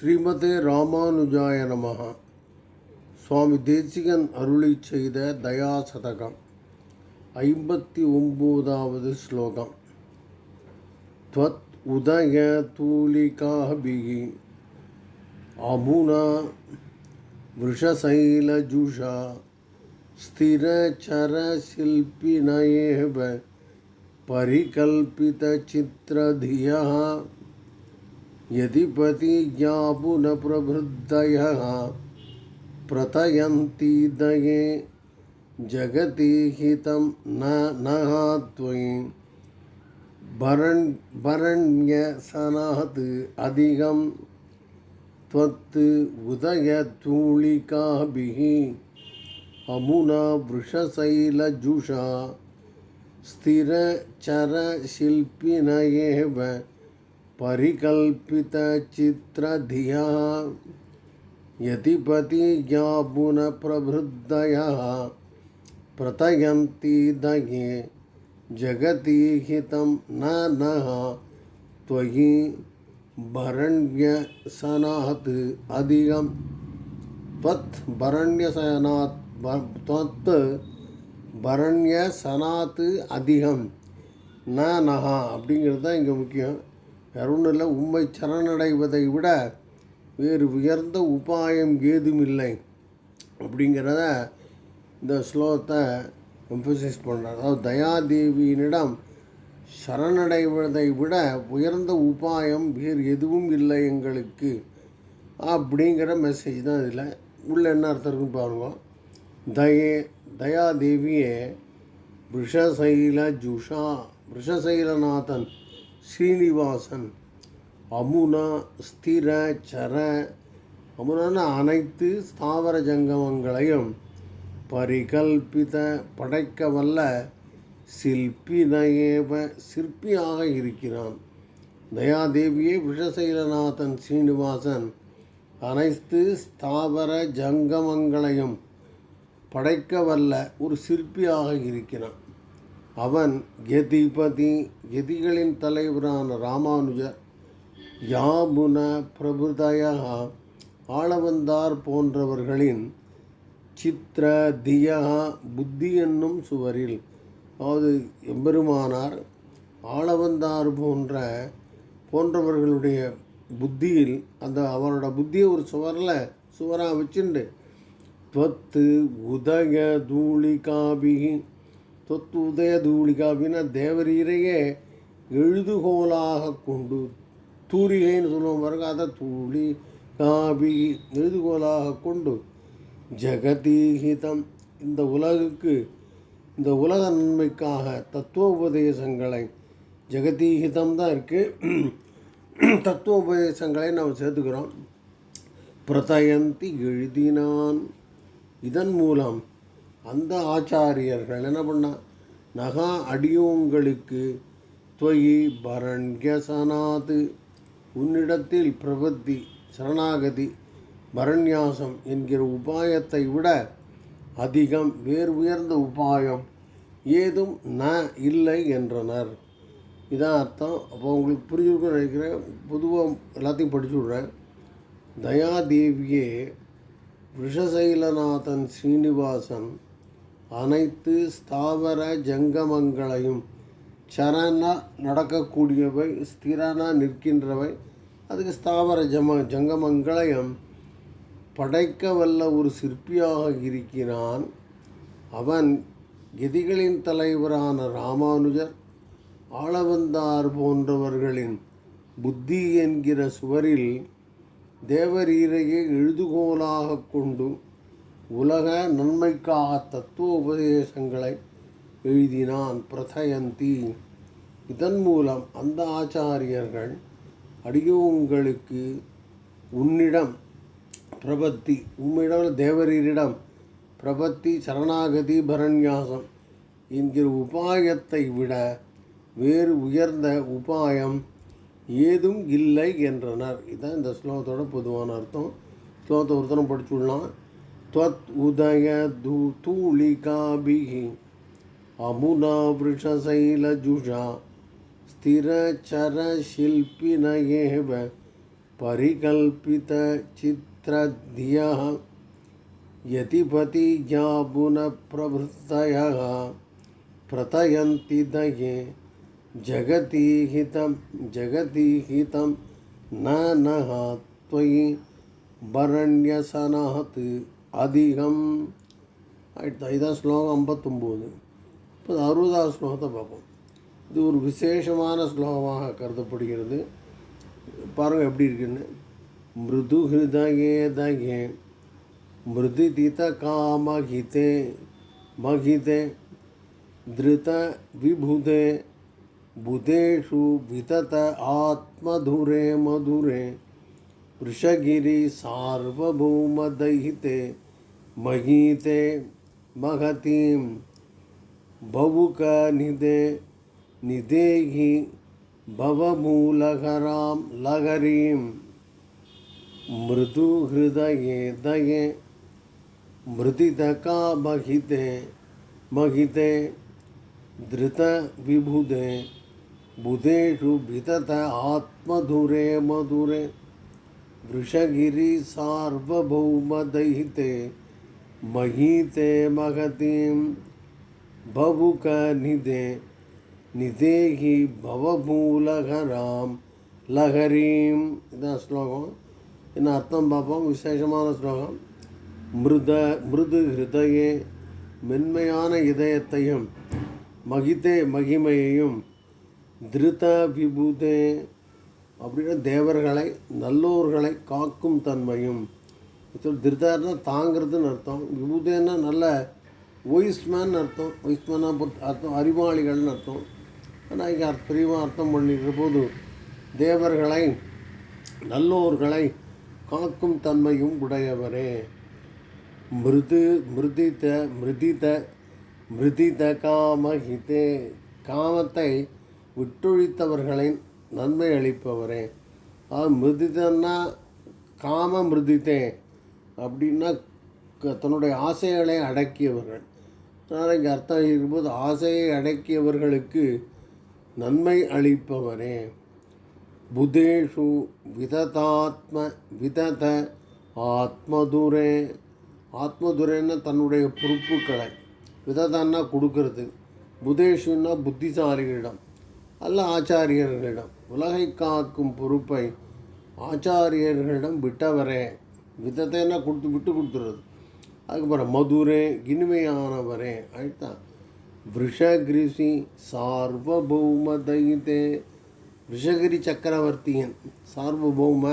ஸ்ரீமதே ராமானுஜாய நமஹ சுவாமி தேசிகன் அருளி செய்த தயாசதகம் ஐம்பத்தி ஒம்போதாவது ஸ்லோகம் त्वत् उदय तूलिकाभिः अमुना वृषशैलजुषा स्थिरचरशिल्पिन एव परिकल्पितचित्रधियः यदिपति ज्ञापुनप्रभृद्धयः प्रतयन्ति दये, जगति हितं न नः त्वयि भरण् भरण्यसनात् अधिकं त्वत् उदयतूलिकाभिः, अमुना वृषशैलजुषा स्थिरचरशिल्पिन एव परिकल्पितचित्रधिया यतिपति ज्ञापुनप्रभृद्धयः प्रतयन्ति दये जगति हितं न नः त्वयि भरण्यसनात् अधिकं त्वत् भरण्यसनात् भ- त्वत् பரண்யசனாத்து அதிகம் ந நகா அப்படிங்கிறது தான் இங்கே முக்கியம் வேற உம்மை இல்லை உண்மை சரணடைவதை விட வேறு உயர்ந்த உபாயம் ஏதும் இல்லை அப்படிங்கிறத இந்த ஸ்லோகத்தை எம்பசைஸ் பண்ணுறார் அதாவது தயாதேவியினிடம் சரணடைவதை விட உயர்ந்த உபாயம் வேறு எதுவும் இல்லை எங்களுக்கு. அப்படிங்கிற மெசேஜ் தான் இதில். உள்ள என்ன அர்த்தம் இருக்குன்னு பாருங்க. தயே தயாதேவியே விஷசைல ஜுஷா விஷசைலநாதன் ஸ்ரீனிவாசன். அமுனா ஸ்திர சர அமுனான அனைத்து ஸ்தாவர ஜங்கமங்களையும் பரிகல்பித படைக்க வல்ல சிற்பினையேவ சிற்பியாக இருக்கிறான். தயாதேவியே விஷசைலநாதன் ஸ்ரீனிவாசன் அனைத்து ஸ்தாவர ஜங்கமங்களையும் படைக்க வல்ல ஒரு சிற்பியாக இருக்கிறான். அவன் எதிபதி எதிகளின் தலைவரான ராமானுஜர் யாபுன பிரபுதயா ஆளவந்தார் போன்றவர்களின் சித்திர தியா புத்தி என்னும் சுவரில் அதாவது எம்பெருமானார் ஆளவந்தார் போன்ற போன்றவர்களுடைய புத்தியில் அந்த அவரோட புத்தியை ஒரு சுவரில் சுவராக வச்சுண்டு துவத்து உதக தூளி காபி உதய தூளிகாவின தேவரீரையே எழுதுகோலாக கொண்டு தூரிகைன்னு சொல்லுவோம் பாருங்க அதை தூளி காபி எழுதுகோலாக கொண்டு ஜெகதீஹிதம். இந்த உலகுக்கு இந்த உலக நன்மைக்காக தத்துவோபதேசங்களை ஜெகதீஹிதம் தான் இருக்குது தத்துவோபதேசங்களை நாம் சேர்த்துக்கிறோம். பிரதயந்தி எழுதினான். இதன் மூலம் அந்த ஆச்சாரியர்கள் என்ன பண்ணா நகா அடியோங்களுக்கு தொயி பரண்யசனாது உன்னிடத்தில் பிரபத்தி சரணாகதி பரண்யாசம் என்கிற உபாயத்தை விட அதிகம் வேறு உயர்ந்த உபாயம் ஏதும் ந இல்லை என்றனர். இதான் அர்த்தம். அப்போ உங்களுக்கு புரிஞ்சிருக்கும்னு நினைக்கிறேன். பொதுவாக எல்லாத்தையும் படிச்சு விட்றேன். தயாதேவியே விஷசைலநாதன் ஸ்ரீனிவாசன் அனைத்து ஸ்தாவர ஜங்கமங்களையும் சரண நடக்கக்கூடியவை ஸ்திரனாக நிற்கின்றவை. அதுக்கு ஸ்தாவர ஜம ஜங்கமங்களையும் படைக்க வல்ல ஒரு சிற்பியாக இருக்கிறான். அவன் கதிகளின் தலைவரான ராமானுஜர் ஆளவந்தார் போன்றவர்களின் புத்தி என்கிற சுவரில் தேவரீரையை எழுதுகோலாக கொண்டு உலக நன்மைக்காக தத்துவ உபதேசங்களை எழுதினான் பிரதயந்தி இதன் மூலம் அந்த ஆச்சாரியர்கள் அடியோங்களுக்கு உன்னிடம் பிரபத்தி உம்மிடம் தேவரீரிடம் பிரபத்தி சரணாகதி பரண்யாசம் என்கிற உபாயத்தை விட வேறு உயர்ந்த உபாயம் ஏதும் இல்லை என்றனர். இதுதான் இந்த ஸ்லோகத்தோட பொதுவான அர்த்தம். ஸ்லோகத்தை ஒருத்தரம் படிச்சுடலாம் त्वदुदयधुतूलिकाभिः अमुना वृषशैलजुषा स्थिरचरशिल्पिन एव परिकल्पितचित्रधियः यतिपतिज्ञापुनप्रभृतयः प्रतयन्ति दये। जगति हितं जगति हितं न नः त्वयि वरण्यसनात् அதிகம் ஆயிடுத்து இதான் ஸ்லோகம் ஐம்பத்தொம்போது இப்போ அறுபதாவது ஸ்லோகத்தை பார்ப்போம் இது ஒரு விசேஷமான ஸ்லோகமாக கருதப்படுகிறது. பாருங்கள் எப்படி இருக்குன்னு. மிருது ஹிருதயே தயே மிருதிதித காமகிதே மகிதே திருத விபுதே புதேஷு விதத ஆத்மதுரே மதுரே वृषगिरि सार्वभौमदहिते महीते महतीं भवुकनिदे निदेहि भवमूलहरां लहरीं मृदुहृदये दये मृदितकामहिते महिते धृतविबुधे बुधेषु वितत आत्मधुरे मधुरे वृषगिरि सार्वभौमदहिते महीते महतीं भवुकनिदे निदेहि भवमूलहरां லஹரீம் இதான் ஸ்லோகம் என்ன அர்த்தம் பார்ப்போம் விசேஷமான ஸ்லோகம் மிருத மிருது ஹிருதயே மென்மையான இதயத்தையும் மகிதே மகிமையையும் திருத விபுதே அப்படின்னா தேவர்களை நல்லோர்களை காக்கும் தன்மையும். திருதார்னா தாங்கிறதுன்னு அர்த்தம். விபூதேன்னா நல்ல ஒய்ஸ்மேன் அர்த்தம். ஒய்ஸ்மேனா அர்த்தம் அறிவாளிகள்னு அர்த்தம். ஆனால் இங்கே அர்த்த பிரிவாக அர்த்தம் பண்ணிக்கிற போது தேவர்களை நல்லோர்களை காக்கும் தன்மையும் உடையவரே. மிருது மிருதித்த மிருதித மிருதித காமஹிதே காமத்தை விட்டொழித்தவர்களின் நன்மை அளிப்பவரே. அது மிருதிதன்னா காம மிருதித்தே அப்படின்னா க- தன்னுடைய ஆசைகளை அடக்கியவர்கள். அதனால் இங்கே அர்த்தம் இருக்கும்போது ஆசையை அடக்கியவர்களுக்கு நன்மை அளிப்பவரே. புதேஷு விததாத்ம விதத ஆத்மதுரே. ஆத்மதுரேன்னா தன்னுடைய பொறுப்புகளை. விததான்னா கொடுக்கறது. புதேஷுன்னா புத்திசாலிகளிடம் அல்ல ஆச்சாரியர்களிடம். உலகை காக்கும் பொறுப்பை ஆச்சாரியர்களிடம் விட்டவரே. விதத்தைன்னா கொடுத்து விட்டு கொடுத்துறது? அதுக்கப்புறம் மதுரை இனிமையானவரே ஆயிட்டான் விஷகிரிசி சார்வபௌம தைதே விஷகிரி சக்கரவர்த்தியன் சார்வபௌம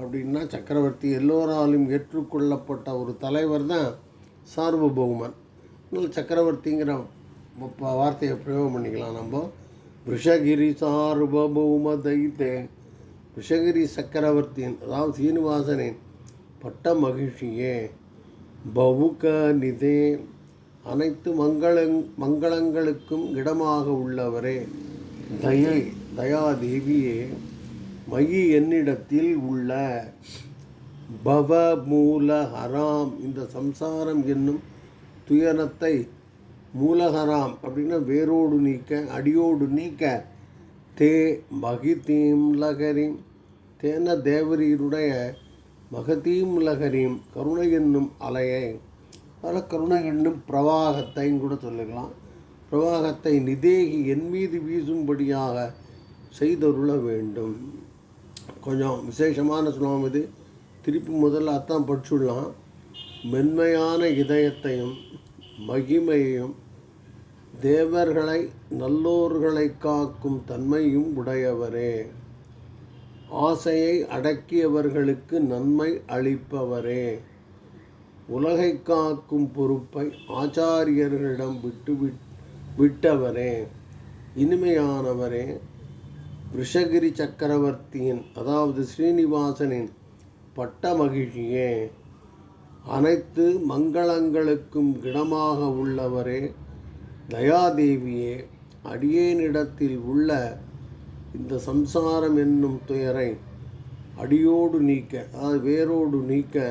அப்படின்னா சக்கரவர்த்தி எல்லோராலும் ஏற்றுக்கொள்ளப்பட்ட ஒரு தலைவர் தான் சார்வபௌமன். அதனால சக்கரவர்த்திங்கிற வார்த்தையை பிரயோகம் பண்ணிக்கலாம் நம்ம. விஷகிரி சார்வபௌம தைத்தே விஷகிரி சக்கரவர்த்தியின் அதாவது சீனிவாசனின் பட்ட மகிழ்ச்சியே. பவுக நிதே அனைத்து மங்களங் மங்களங்களுக்கும் இடமாக உள்ளவரே. தயை தயாதேவியே மயி என்னிடத்தில் உள்ள பவ மூல ஹராம் இந்த சம்சாரம் என்னும் துயரத்தை மூலகராம் அப்படின்னா வேரோடு நீக்க அடியோடு நீக்க. தே மகிதீம் லகரீம். தேன தேவரீருடைய மகதீம் லகரீம். கருணை என்னும் அலையை அதில் கருணை என்னும் பிரவாகத்தையும் கூட சொல்லிக்கலாம் பிரவாகத்தை நிதேகி என் மீது வீசும்படியாக செய்தருள வேண்டும். கொஞ்சம் விசேஷமான ஸ்லோகம் இது. திருப்பி முதல்ல அத்தான் படிச்சுடலாம். மென்மையான இதயத்தையும் மகிமையும் தேவர்களை நல்லோர்களை காக்கும் தன்மையும் உடையவரே. ஆசையை அடக்கியவர்களுக்கு நன்மை அளிப்பவரே. உலகை காக்கும் பொறுப்பை ஆச்சாரியர்களிடம் விட்டு விட்- விட்டவரே. இனிமையானவரே. ரிஷகிரி சக்கரவர்த்தியின் அதாவது ஸ்ரீனிவாசனின் பட்ட மகிழ்ச்சியே அனைத்து மங்களங்களுக்கும் இடமாக உள்ளவரே தயாதேவியே அடியேனிடத்தில் உள்ள இந்த சம்சாரம் என்னும் துயரை அடியோடு நீக்க அதாவது வேரோடு நீக்க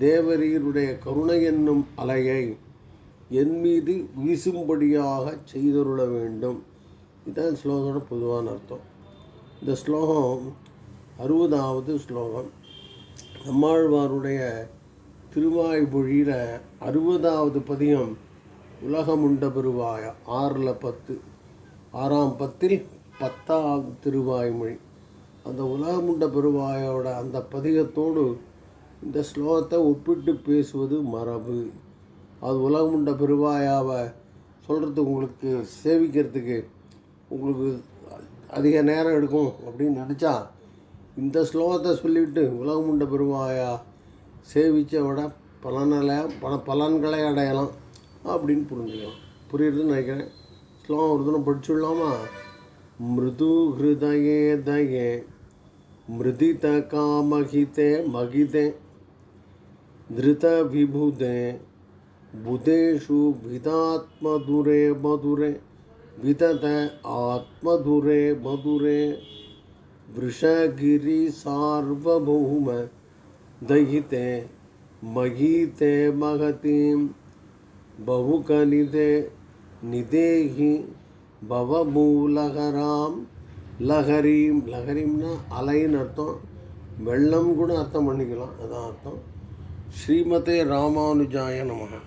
தேவரீருடைய கருணை என்னும் அலையை என் மீது வீசும்படியாக செய்தருள வேண்டும். இதுதான் ஸ்லோகத்தோட பொதுவான அர்த்தம். இந்த ஸ்லோகம் அறுபதாவது ஸ்லோகம். நம்மாழ்வாருடைய திருவாய்மொழியில் அறுபதாவது பதியம் உலகமுண்ட பெருவாய ஆறில் பத்து. ஆறாம் பத்தில் பத்தாவது திருவாய்மொழி. அந்த உலகமுண்ட பெருவாயோட அந்த பதிகத்தோடு இந்த ஸ்லோகத்தை ஒப்பிட்டு பேசுவது மரபு. அது உலகமுண்ட பெருவாயாவை சொல்கிறதுக்கு உங்களுக்கு சேவிக்கிறதுக்கு உங்களுக்கு அதிக நேரம் எடுக்கும் அப்படின்னு நினச்சா இந்த ஸ்லோகத்தை சொல்லிவிட்டு உலகமுண்ட பெருவாயா சேவிச்சை விட பலனலை பல பலன்களை அடையலாம் அப்படின்னு புரிஞ்சுக்கலாம். புரியுதுன்னு நினைக்கிறேன். ஸ்லோகம் ஒரு தினம் படிச்சுடலாமா? மிருது ஹிருதயே தயே. மிருதித காமகிதே மகிதே திருத விபுதே. புதேஷு விதாத்மதுரே மதுரே. விதத ஆத்மதுரே மதுரே. விஷகிரி சார்வபௌம. दहिते महीते महतीं बहुकनिदे निदेहि பவமூலகராம் லஹரீம் லஹரீம்னா அலைன்னு அர்த்தம் வெள்ளம் கூட அர்த்தம் பண்ணிக்கலாம் அதான் அர்த்தம் ஸ்ரீமதே ராமானுஜாய நமக